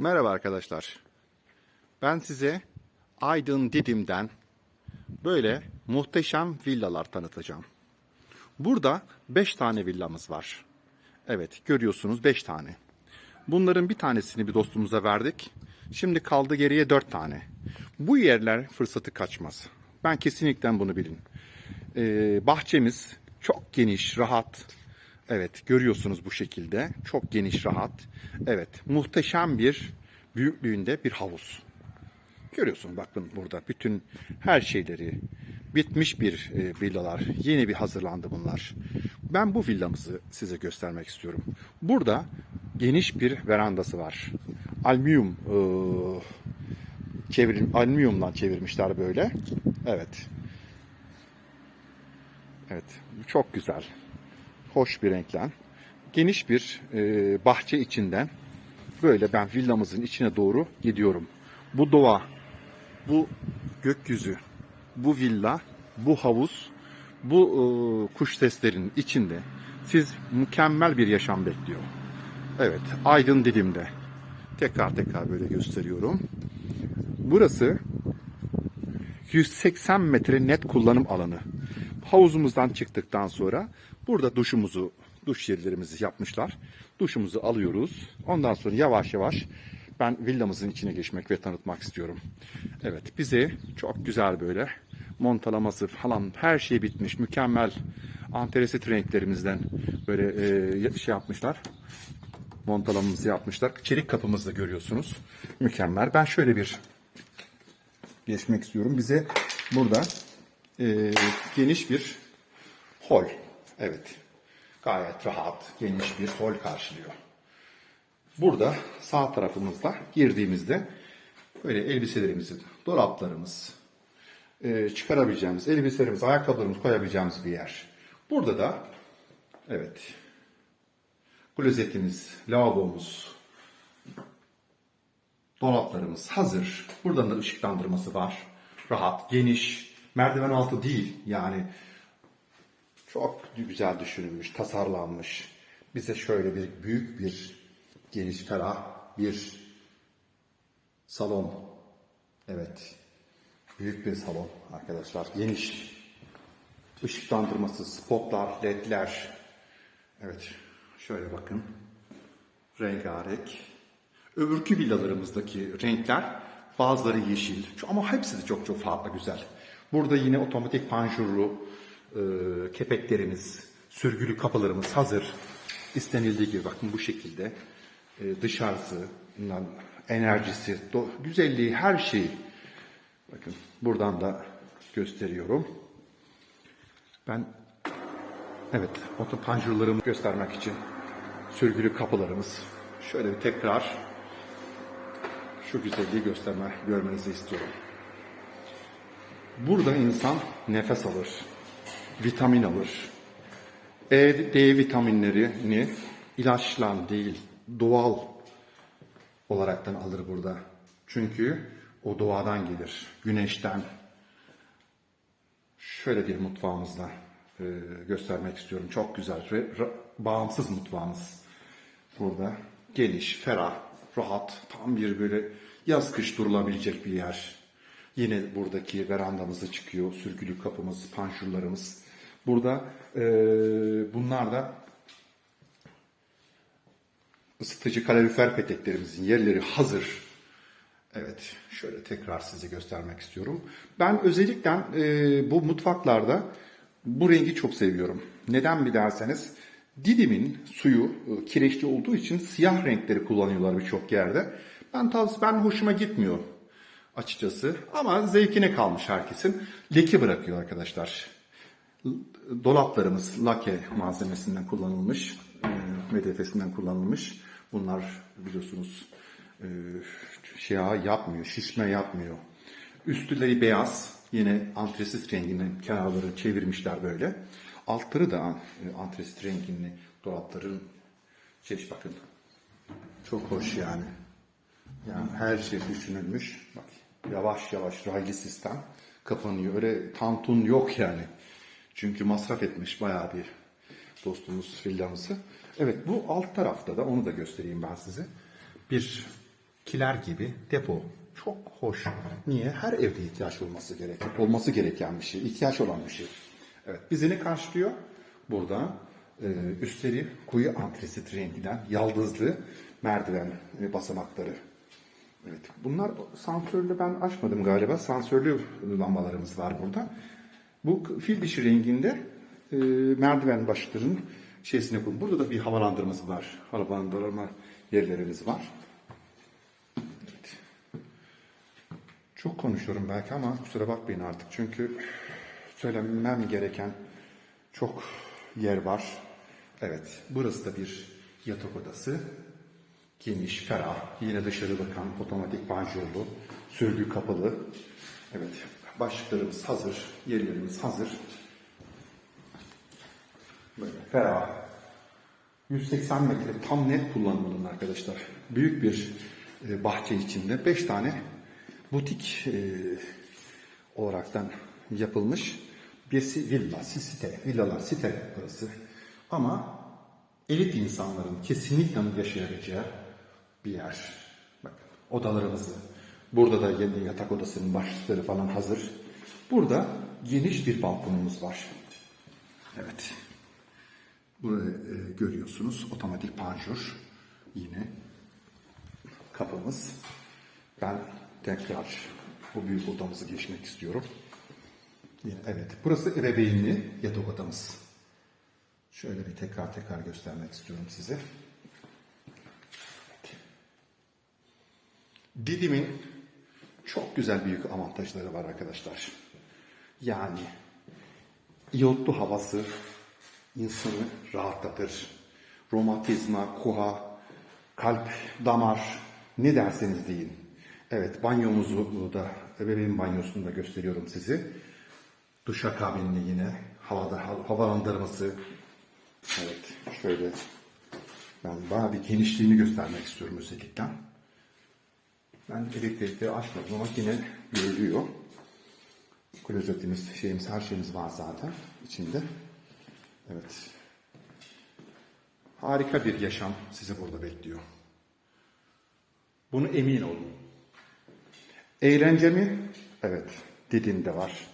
Merhaba arkadaşlar. Ben size Aydın Didim'den böyle muhteşem villalar tanıtacağım. Burada 5 tane villamız var. Evet görüyorsunuz 5 tane. Bunların bir tanesini bir dostumuza verdik. Şimdi kaldı geriye 4 tane. Bu yerler fırsatı kaçmaz. Ben kesinlikle bunu bilin. Ee, bahçemiz çok geniş, rahat. Evet, görüyorsunuz bu şekilde. Çok geniş, rahat. Evet, muhteşem bir büyüklüğünde bir havuz. Görüyorsun bakın burada bütün her şeyleri bitmiş bir e, villalar. Yeni bir hazırlandı bunlar. Ben bu villamızı size göstermek istiyorum. Burada geniş bir verandası var. Alüminyum e, çevirim, alüminyumdan çevirmişler böyle. Evet. Evet, çok güzel. Hoş bir renklen. Geniş bir e, bahçe içinden böyle ben villamızın içine doğru gidiyorum. Bu doğa, bu gökyüzü, bu villa, bu havuz, bu e, kuş seslerinin içinde siz mükemmel bir yaşam bekliyor. Evet, Aydın Didim'de. Tekrar tekrar böyle gösteriyorum. Burası 180 metre net kullanım alanı. Havuzumuzdan çıktıktan sonra burada duşumuzu, duş yerlerimizi yapmışlar. Duşumuzu alıyoruz. Ondan sonra yavaş yavaş ben villamızın içine geçmek ve tanıtmak istiyorum. Evet bize çok güzel böyle montalaması falan her şey bitmiş. Mükemmel antresit renklerimizden böyle e, şey yapmışlar. Montalamamızı yapmışlar. Çelik kapımızı da görüyorsunuz. Mükemmel. Ben şöyle bir geçmek istiyorum. Bize burada e, geniş bir hol. Evet. Gayet rahat, geniş bir hol karşılıyor. Burada sağ tarafımızda girdiğimizde böyle elbiselerimizi, dolaplarımız, e, çıkarabileceğimiz elbiselerimiz, ayakkabılarımızı koyabileceğimiz bir yer. Burada da evet klozetimiz, lavabomuz, dolaplarımız hazır. Buradan da ışıklandırması var. Rahat, geniş, merdiven altı değil. Yani çok güzel düşünülmüş, tasarlanmış. Bize şöyle bir büyük bir geniş ferah bir salon. Evet. Büyük bir salon arkadaşlar. Geniş. Işıklandırması, spotlar, ledler. Evet. Şöyle bakın. Rengarenk. Öbürkü villalarımızdaki renkler bazıları yeşil ama hepsi de çok çok farklı güzel. Burada yine otomatik panjurlu e, kepeklerimiz, sürgülü kapılarımız hazır. İstenildiği gibi bakın bu şekilde e, dışarısı, enerjisi, do, güzelliği her şeyi. Bakın buradan da gösteriyorum. Ben evet oto panjurlarımı göstermek için sürgülü kapılarımız. Şöyle bir tekrar şu güzelliği gösterme, görmenizi istiyorum. Burada insan nefes alır, vitamin alır. E, D vitaminlerini ilaçlan değil, doğal olaraktan alır burada. Çünkü o doğadan gelir, güneşten. Şöyle bir mutfağımızda e, göstermek istiyorum. Çok güzel ve bağımsız mutfağımız. Burada geniş, ferah, rahat, tam bir böyle yaz kış durulabilecek bir yer. Yine buradaki verandamızı çıkıyor, sürgülü kapımız, panjurlarımız. Burada e, bunlar da ısıtıcı kalorifer peteklerimizin yerleri hazır. Evet, şöyle tekrar size göstermek istiyorum. Ben özellikle e, bu mutfaklarda bu rengi çok seviyorum. Neden bir derseniz Didim'in suyu e, kireçli olduğu için siyah renkleri kullanıyorlar birçok yerde. Ben tavsiye ben hoşuma gitmiyor açıkçası ama zevkine kalmış herkesin. Leke bırakıyor arkadaşlar. Dolaplarımız lake malzemesinden kullanılmış, e, medefesinden kullanılmış. Bunlar biliyorsunuz e, şey yapmıyor, şişme yapmıyor. Üstleri beyaz, yine antresit renginin kenarları çevirmişler böyle. Altları da e, antresit rengini dolapların şey bakın. Çok hoş yani. Yani her şey düşünülmüş. Bak yavaş yavaş raylı sistem kapanıyor. Öyle tantun yok yani. Çünkü masraf etmiş bayağı bir dostumuz villamızı. Evet bu alt tarafta da onu da göstereyim ben size. Bir kiler gibi depo. Çok hoş. Niye? Her evde ihtiyaç olması gereken, olması gereken bir şey, ihtiyaç olan bir şey. Evet, bizi ne karşılıyor? Burada e, üstleri koyu antresit renginden yaldızlı merdiven e, basamakları. Evet, bunlar sansörlü ben açmadım galiba. Sansörlü lambalarımız var burada. Bu fil dişi renginde e, merdiven başlarının şeysine koyun. Burada da bir havalandırması var. Havalandırma yerlerimiz var. Evet. Çok konuşuyorum belki ama kusura bakmayın artık. Çünkü söylemem gereken çok yer var. Evet, burası da bir yatak odası. Geniş, ferah, yine dışarı bakan otomatik panjurlu, sürgü kapalı. Evet, başlıklarımız hazır, yerlerimiz hazır. Böyle ferah. 180 metre tam net kullanılır arkadaşlar. Büyük bir e, bahçe içinde 5 tane butik e, olaraktan yapılmış bir villa, si- site, villalar, site burası. Ama elit insanların kesinlikle yaşayabileceği bir yer. Bakın odalarımızı, burada da yeni yatak odasının başlıkları falan hazır. Burada geniş bir balkonumuz var. Evet. Burayı e, görüyorsunuz. Otomatik panjur. Yine kapımız. Ben tekrar bu büyük odamızı geçmek istiyorum. Evet. Burası ebeveynli yatak odamız. Şöyle bir tekrar tekrar göstermek istiyorum size. Didim'in çok güzel büyük avantajları var arkadaşlar. Yani iyotlu havası insanı rahatlatır. Romatizma, kuha, kalp, damar ne derseniz deyin. Evet banyomuzu da ebeveyn banyosunu da gösteriyorum size. Duşakabinli yine havada havalandırması. Evet şöyle ben bayağı bir genişliğini göstermek istiyorum özellikle. Ben elektrikleri açmadım ama yine görülüyor. Klozetimiz, şeyimiz, her şeyimiz var zaten içinde. Evet. Harika bir yaşam sizi burada bekliyor. Bunu emin olun. Eğlence mi? Evet. Didim'de var.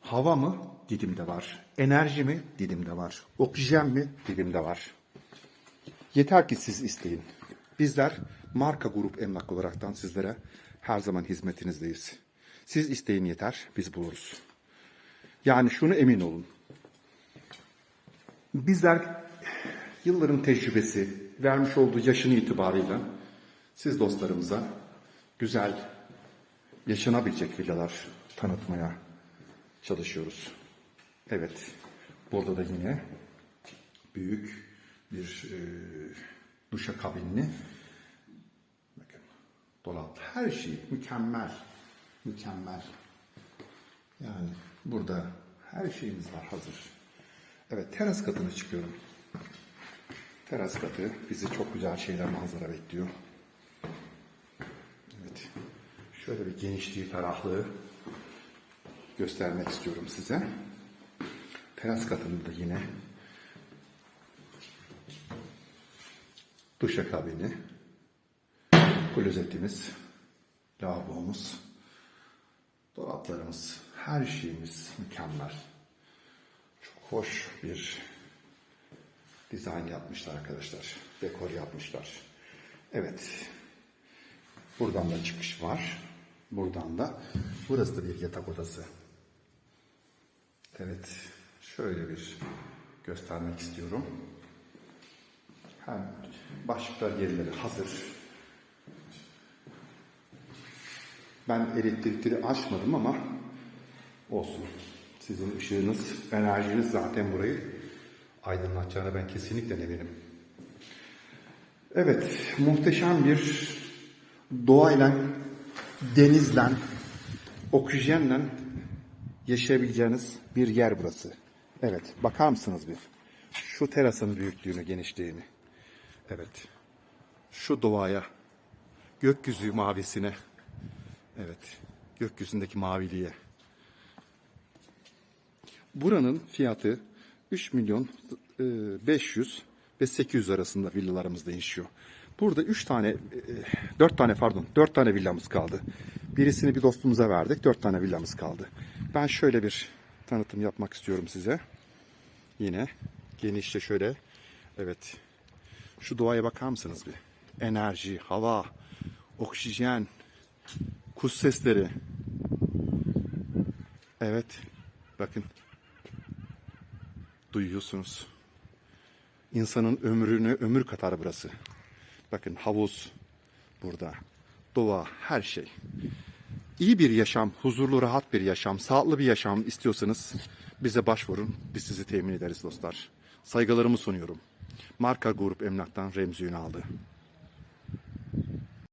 Hava mı? Didim'de var. Enerji mi? Didim'de var. Oksijen mi? Didim'de var. Yeter ki siz isteyin. Bizler marka grup emlak olaraktan sizlere her zaman hizmetinizdeyiz. Siz isteyin yeter, biz buluruz. Yani şunu emin olun. Bizler yılların tecrübesi, vermiş olduğu yaşını itibarıyla siz dostlarımıza güzel, yaşanabilecek villalar tanıtmaya çalışıyoruz. Evet, burada da yine büyük bir e, duşa kabinli bakın dolap. Her şey mükemmel mükemmel. Yani burada her şeyimiz var hazır. Evet teras katına çıkıyorum. Teras katı bizi çok güzel şeyler manzara bekliyor. Evet şöyle bir genişliği ferahlığı göstermek istiyorum size. Teras katında yine duşakabini, klozetimiz, lavabomuz, dolaplarımız, her şeyimiz mükemmel. Çok hoş bir dizayn yapmışlar arkadaşlar. Dekor yapmışlar. Evet. Buradan da çıkış var. Buradan da. Burası da bir yatak odası. Evet. Şöyle bir göstermek istiyorum. Başlıklar yerleri hazır. Ben elektrikleri açmadım ama olsun. Sizin ışığınız, enerjiniz zaten burayı aydınlatacağına ben kesinlikle eminim. Evet, muhteşem bir doğayla, denizle, oksijenle yaşayabileceğiniz bir yer burası. Evet, bakar mısınız bir? Şu terasın büyüklüğünü, genişliğini. Evet. Şu doğaya, gökyüzü mavisine. Evet. Gökyüzündeki maviliğe. Buranın fiyatı 3 milyon e, 500 ve 800 arasında villalarımız değişiyor. Burada üç tane, e, dört tane pardon, dört tane villamız kaldı. Birisini bir dostumuza verdik, dört tane villamız kaldı. Ben şöyle bir tanıtım yapmak istiyorum size. Yine genişçe şöyle, evet. Şu doğaya bakar mısınız bir? Enerji, hava, oksijen, kuş sesleri. Evet, bakın. Duyuyorsunuz. İnsanın ömrünü ömür katar burası. Bakın havuz burada. Doğa, her şey. İyi bir yaşam, huzurlu, rahat bir yaşam, sağlıklı bir yaşam istiyorsanız bize başvurun. Biz sizi temin ederiz dostlar. Saygılarımı sunuyorum. Marka Grup Emlak'tan Remzi Ünal'dı.